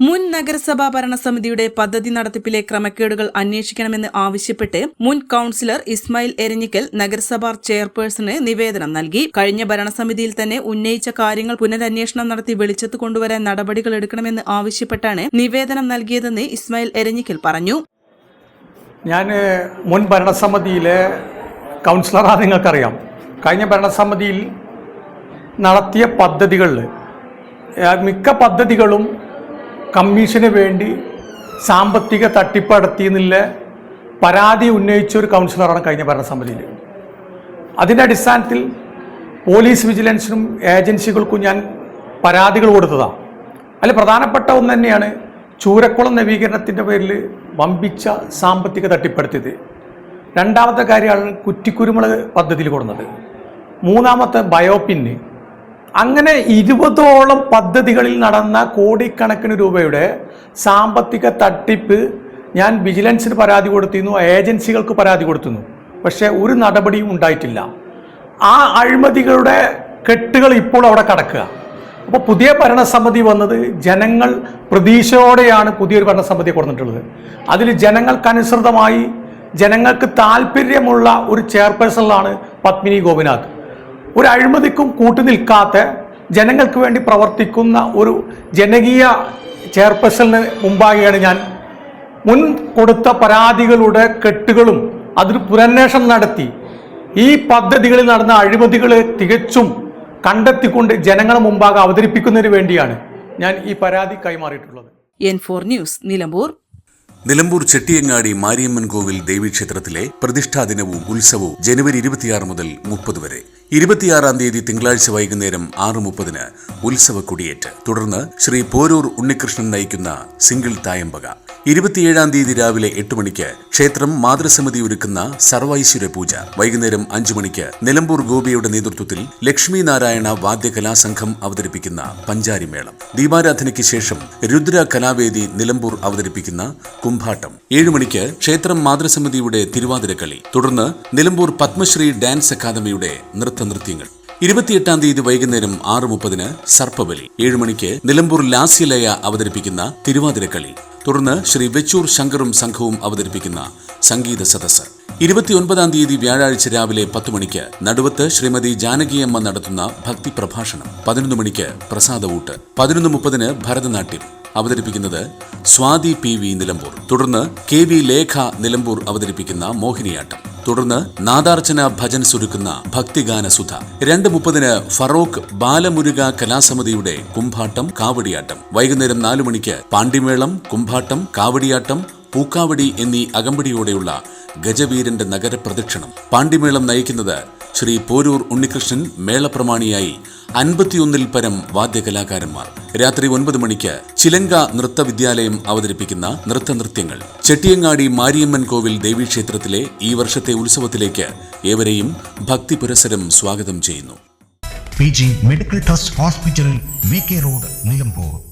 മുൻ നഗരസഭാ ഭരണസമിതിയുടെ പദ്ധതി നടത്തിപ്പിലെ ക്രമക്കേടുകൾ അന്വേഷിക്കണമെന്ന് ആവശ്യപ്പെട്ട് മുൻ കൌൺസിലർ ഇസ്മായിൽ എരഞ്ഞിക്കൽ നഗരസഭാ ചെയർപേഴ്സണ് നിവേദനം നൽകി. കഴിഞ്ഞ ഭരണസമിതിയിൽ തന്നെ ഉന്നയിച്ച കാര്യങ്ങൾ പുനരന്വേഷണം നടത്തി വെളിച്ചത്ത് കൊണ്ടുവരാൻ നടപടികൾ എടുക്കണമെന്ന് ആവശ്യപ്പെട്ടാണ് നിവേദനം നൽകിയതെന്ന് ഇസ്മായിൽ എരഞ്ഞിക്കൽ പറഞ്ഞു. ഞാൻ മുൻ ഭരണസമിതിയിലെ കൗൺസിലറാണ് നിങ്ങൾക്കറിയാം. കഴിഞ്ഞ ഭരണസമിതിയിൽ നടത്തിയ പദ്ധതികളിൽ മിക്ക പദ്ധതികളും കമ്മീഷന് വേണ്ടി സാമ്പത്തിക തട്ടിപ്പ് നടത്തിയെന്നില്ല പരാതി ഉന്നയിച്ച ഒരു കൗൺസിലറാണ് കഴിഞ്ഞ ഭരണസമിതിയിൽ അതിന്റെ അടിസ്ഥാനത്തിൽ പോലീസ് വിജിലൻസിനും ഏജൻസികൾക്കും ഞാൻ പരാതികൾ കൊടുത്തതാണ് അതിൽ പ്രധാനപ്പെട്ട ഒന്ന് തന്നെയാണ് ചൂരക്കുളം നവീകരണത്തിന്റെ പേരിൽ വമ്പിച്ച സാമ്പത്തിക തട്ടിപ്പെടുത്തിയത്. രണ്ടാമത്തെ കാര്യമാണ് കുറ്റിക്കുരുമുളക് പദ്ധതിയിൽ കൊടുക്കുന്നത് മൂന്നാമത്തെ ബയോപിന്ന് അങ്ങനെ ഇരുപതോളം പദ്ധതികളിൽ നടന്ന കോടിക്കണക്കിന് രൂപയുടെ സാമ്പത്തിക തട്ടിപ്പ് ഞാൻ വിജിലൻസിന് പരാതി കൊടുത്തിരുന്നു ഏജൻസികൾക്ക് പരാതി കൊടുത്തിരുന്നു. പക്ഷേ ഒരു നടപടിയും ഉണ്ടായിട്ടില്ല. ആ അഴിമതികളുടെ കെട്ടുകൾ ഇപ്പോൾ അവിടെ കടക്കുക. അപ്പോൾ പുതിയ ഭരണസമിതി വന്നത് ജനങ്ങൾ പ്രതീക്ഷയോടെയാണ് പുതിയൊരു ഭരണസമിതി കൊടുത്തിട്ടുള്ളത്. അതിൽ ജനങ്ങൾക്കനുസൃതമായി ജനങ്ങൾക്ക് താല്പര്യമുള്ള ഒരു ചെയർപേഴ്സണിലാണ് പത്മിനി ഗോപിനാഥ്. ഒരു അഴിമതിക്കും കൂട്ടുനിൽക്കാത്ത ജനങ്ങൾക്ക് വേണ്ടി പ്രവർത്തിക്കുന്ന ഒരു ജനകീയ ചെയർപേഴ്സണിന് മുമ്പാകെയാണ് ഞാൻ മുൻ കൊടുത്ത പരാതികളുടെ കെട്ടുകളും അതിന് പുരന്വേഷണം നടത്തി. ഈ പദ്ധതികളിൽ നടന്ന അഴിമതികൾ തികച്ചും കണ്ടെത്തിക്കൊണ്ട് ജനങ്ങളെ മുമ്പാകെ അവതരിപ്പിക്കുന്നതിന് വേണ്ടിയാണ് ഞാൻ ഈ പരാതി കൈമാറിയിട്ടുള്ളത്. N four news Nilambur. Nilambur Chettiyangadi Mariamman കോവിൽ ദേവീക്ഷേത്രത്തിലെ പ്രതിഷ്ഠാ ദിനവും ഉത്സവവും ജനുവരി ഇരുപത്തിയാറ് മുതൽ മുപ്പത് വരെ. ഇരുപത്തിയാറാം തീയതി തിങ്കളാഴ്ച വൈകുന്നേരം ആറ് മുപ്പതിന് ഉത്സവ കൊടിയേറ്റ്. തുടർന്ന് ശ്രീ പോരൂർ ഉണ്ണികൃഷ്ണൻ നയിക്കുന്ന സിംഗിൾ തായമ്പക. ഇരുപത്തിയേഴാം തീയതി രാവിലെ എട്ട് മണിക്ക് ക്ഷേത്രം മാതൃസമിതി ഒരുക്കുന്ന സർവൈശ്വര്യ പൂജ. വൈകുന്നേരം അഞ്ചു മണിക്ക് നിലമ്പൂർ ഗോപിയുടെ നേതൃത്വത്തിൽ ലക്ഷ്മി നാരായണ വാദ്യകലാസംഘം അവതരിപ്പിക്കുന്ന പഞ്ചാരിമേളം. ദീപാരാധനയ്ക്ക് ശേഷം രുദ്ര കലാവേദി നിലമ്പൂർ അവതരിപ്പിക്കുന്ന കുംഭാട്ടം. ഏഴു മണിക്ക് ക്ഷേത്രം മാതൃസമിതിയുടെ തിരുവാതിരക്കളി. തുടർന്ന് നിലമ്പൂർ പത്മശ്രീ ഡാൻസ് അക്കാദമിയുടെ നൃത്തനൃത്യങ്ങൾ. ഇരുപത്തിയെട്ടാം തീയതി വൈകുന്നേരം ആറ് മുപ്പതിന് സർപ്പബലി. ഏഴ് മണിക്ക് നിലമ്പൂർ ലാസ്യലയ അവതരിപ്പിക്കുന്ന തിരുവാതിരക്കളി. തുടർന്ന് ശ്രീ വെച്ചൂർ ശങ്കറും സംഘവും അവതരിപ്പിക്കുന്ന സംഗീത സദസ്സ് ഇരുപത്തിയൊൻപതാം തീയതി വ്യാഴാഴ്ച രാവിലെ പത്ത് മണിക്ക് നടുവത്ത് ശ്രീമതി ജാനകിയമ്മ നടത്തുന്ന ഭക്തി പ്രഭാഷണം പതിനൊന്ന് മണിക്ക് പ്രസാദ ഊട്ട്. പതിനൊന്ന് മുപ്പതിന് ഭരതനാട്യം. അവതരിപ്പിക്കുന്നത് സ്വാതി പി വി നിലമ്പൂർ. തുടർന്ന് കെ വി ലേഖ നിലമ്പൂർ അവതരിപ്പിക്കുന്ന മോഹിനിയാട്ടം. തുടർന്ന് നാദാർച്ചന ഭജൻ സുരുക്കുന്ന ഭക്തിഗാന സുധ. രണ്ട് മുപ്പതിന് ഫറോക്ക് ബാലമുരുക കലാസമിതിയുടെ കുംഭാട്ടം കാവടിയാട്ടം. വൈകുന്നേരം നാലു മണിക്ക് പാണ്ടിമേളം കുംഭാട്ടം കാവടിയാട്ടം പൂക്കാവടി എന്നീ അകമ്പടിയോടെയുള്ള ഗജവീരന്റെ നഗരപ്രദക്ഷിണം. പാണ്ടിമേളം നയിക്കുന്നത് ശ്രീ പോരൂർ ഉണ്ണികൃഷ്ണൻ മേളപ്രമാണിയായി അൻപത്തിയൊന്നിൽ പരം വാദ്യകലാകാരന്മാർ. രാത്രി ഒൻപത് മണിക്ക് ചിലങ്ക നൃത്ത വിദ്യാലയം അവതരിപ്പിക്കുന്ന നൃത്ത നൃത്യങ്ങൾ ചെട്ടിയങ്ങാടി മാരിയമ്മൻ കോവിൽ ദേവീക്ഷേത്രത്തിലെ ഈ വർഷത്തെ ഉത്സവത്തിലേക്ക് ഏവരെയും ഭക്തി പുരസരം സ്വാഗതം ചെയ്യുന്നു. Medical trust hospital road Nilambur.